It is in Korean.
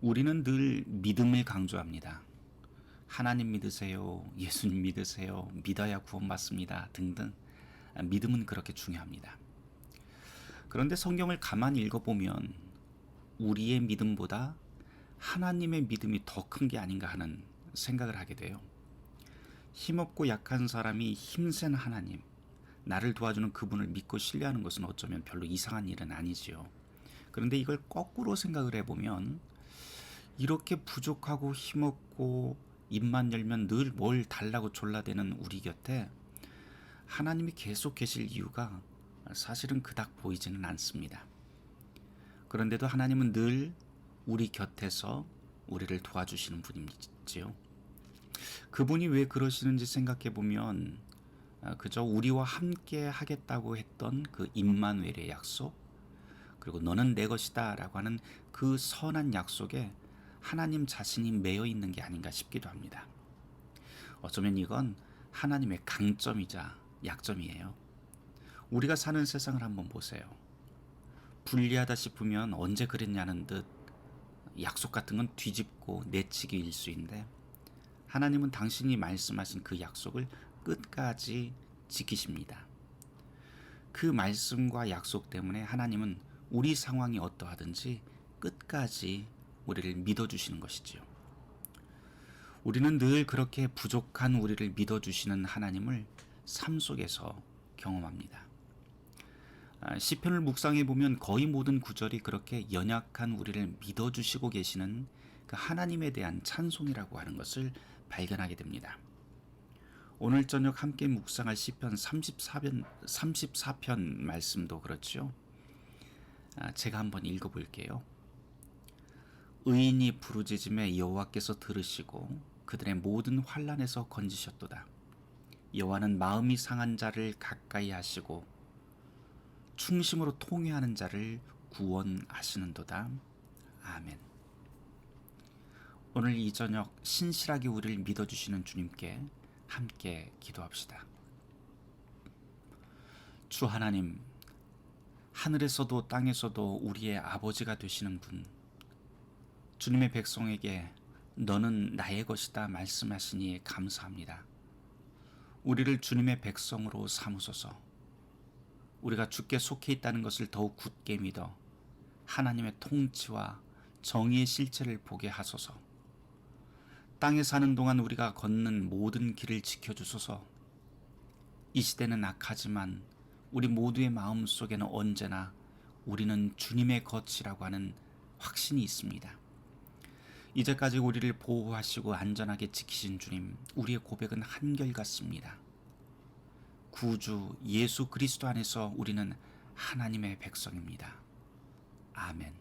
우리는 늘 믿음을 강조합니다. 하나님 믿으세요. 예수님 믿으세요. 믿어야 구원받습니다. 등등. 믿음은 그렇게 중요합니다. 그런데 성경을 가만히 읽어보면 우리의 믿음보다 하나님의 믿음이 더 큰 게 아닌가 하는 생각을 하게 돼요. 힘없고 약한 사람이 힘센 하나님, 나를 도와주는 그분을 믿고 신뢰하는 것은 어쩌면 별로 이상한 일은 아니지요. 그런데 이걸 거꾸로 생각을 해보면 이렇게 부족하고 힘없고 입만 열면 늘 뭘 달라고 졸라대는 우리 곁에 하나님이 계속 계실 이유가 사실은 그닥 보이지는 않습니다. 그런데도 하나님은 늘 우리 곁에서 우리를 도와주시는 분이지요. 그분이 왜 그러시는지 생각해 보면 아, 그저 우리와 함께 하겠다고 했던 그 임만웰의 약속 그리고 너는 내 것이다라고 하는 그 선한 약속에 하나님 자신이 매여 있는 게 아닌가 싶기도 합니다. 어쩌면 이건 하나님의 강점이자 약점이에요. 우리가 사는 세상을 한번 보세요. 불리하다 싶으면 언제 그랬냐는 듯 약속 같은 건 뒤집고 내치기 일수인데 하나님은 당신이 말씀하신 그 약속을 끝까지 지키십니다. 그 말씀과 약속 때문에 하나님은 우리 상황이 어떠하든지 끝까지 우리를 믿어주시는 것이지요. 우리는 늘 그렇게 부족한 우리를 믿어주시는 하나님을 삶 속에서 경험합니다. 아, 시편을 묵상해 보면 거의 모든 구절이 그렇게 연약한 우리를 믿어주시고 계시는 그 하나님에 대한 찬송이라고 하는 것을 발견하게 됩니다. 오늘 저녁 함께 묵상할 시편 34편 34편 말씀도 그렇죠. 아, 제가 한번 읽어볼게요. 의인이 부르짖음에 여호와께서 들으시고 그들의 모든 환란에서 건지셨도다. 여호와는 마음이 상한 자를 가까이 하시고 충심으로 통회하는 자를 구원하시는도다. 아멘. 오늘 이 저녁 신실하게 우리를 믿어주시는 주님께 함께 기도합시다. 주 하나님, 하늘에서도 땅에서도 우리의 아버지가 되시는 분, 주님의 백성에게 너는 나의 것이다 말씀하시니 감사합니다. 우리를 주님의 백성으로 삼으소서. 우리가 주께 속해 있다는 것을 더욱 굳게 믿어 하나님의 통치와 정의의 실체를 보게 하소서. 땅에 사는 동안 우리가 걷는 모든 길을 지켜주소서. 이 시대는 악하지만 우리 모두의 마음 속에는 언제나 우리는 주님의 것이라고 하는 확신이 있습니다. 이제까지 우리를 보호하시고 안전하게 지키신 주님, 우리의 고백은 한결같습니다. 구주 예수 그리스도 안에서 우리는 하나님의 백성입니다. 아멘.